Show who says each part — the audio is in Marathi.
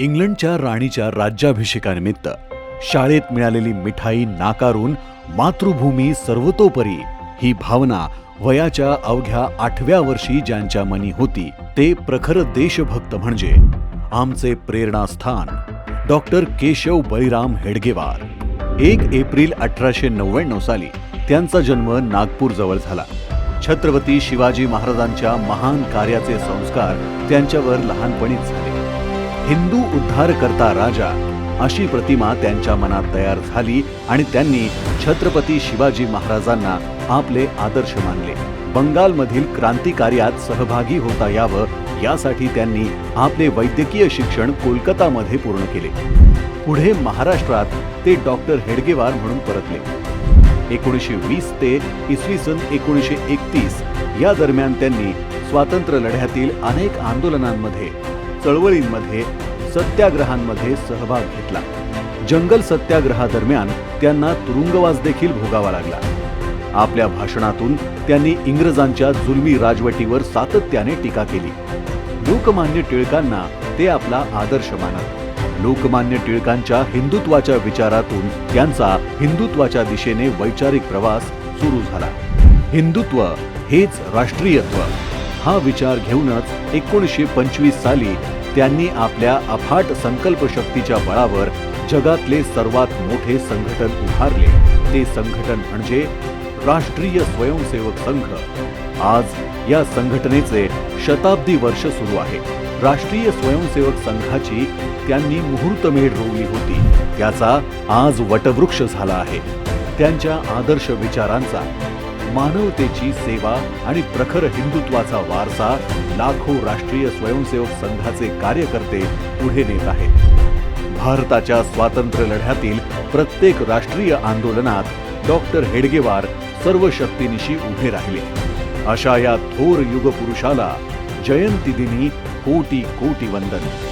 Speaker 1: इंग्लंडच्या राणीच्या राज्याभिषेकानिमित्त शाळेत मिळालेली मिठाई नाकारून मातृभूमी सर्वतोपरी ही भावना वयाच्या अवघ्या आठव्या वर्षी ज्यांच्या मनी होती ते प्रखर देशभक्त म्हणजे आमचे प्रेरणास्थान डॉक्टर केशव बळीराम हेडगेवार. एक एप्रिल अठराशे नव्याण्णव साली त्यांचा जन्म नागपूर जवळ झाला. छत्रपती शिवाजी महाराजांच्या महान कार्याचे संस्कार त्यांच्यावर लहानपणीच झाले. हिंदू उद्धार करता राजा अशी प्रतिमा त्यांच्या मनात तयार झाली आणि त्यांनी छत्रपती शिवाजी महाराजांना आपले आदर्श मानले. बंगालमधील क्रांतिकार्यात सहभागी होता यावं यासाठी त्यांनी आपले वैद्यकीय शिक्षण कोलकातामध्ये पूर्ण केले. पुढे महाराष्ट्रात ते डॉक्टर हेडगेवार म्हणून परतले. एकोणीसशे वीस ते इसवी सन एकोणीसशे एकतीस या दरम्यान त्यांनी स्वातंत्र्य लढ्यातील अनेक आंदोलनांमध्ये चळवळींमध्ये सत्याग्रहांमध्ये सहभाग घेतला. जंगल सत्याग्रहादरम्यान त्यांना तुरुंगवास देखील भोगावा लागला. आपल्या भाषणातून त्यांनी इंग्रजांच्या जुलमी राजवटीवर सातत्याने टीका केली. लोकमान्य टिळकांना ते आपला आदर्श मानत लोकमान्य टिळकांच्या हिंदुत्वाच्या विचारातून त्यांचा हिंदुत्वाच्या दिशेने वैचारिक प्रवास सुरू झाला. हिंदुत्व हेच राष्ट्रीयत्व. हा विचार घेऊनच एकोणीसशे पंचवीस साली त्यांनी आपल्या अफाट संकल्प शक्तीच्या बळावर जगातले सर्वात मोठे संघटन उभारले. ते संघटन म्हणजे राष्ट्रीय स्वयंसेवक संघ. आज या संघटनेचे शताब्दी वर्ष सुरू आहे. राष्ट्रीय स्वयंसेवक संघाची त्यांनी मुहूर्तमेढ रोवली होती. त्याचा आज वटवृक्ष झाला आहे. त्यांच्या आदर्श विचारांचा मानवतेची सेवा आणि प्रखर हिंदुत्वाचा वारसा लाखो राष्ट्रीय स्वयंसेवक संघाचे कार्यकर्ते पुढे नेत आहेत. भारताच्या स्वातंत्र्य लढ्यातील प्रत्येक राष्ट्रीय आंदोलनात डॉक्टर हेडगेवार सर्व शक्तीनिशी उभे राहिले. अशा या थोर युगपुरुषाला जयंती दिनी कोटी कोटी वंदन.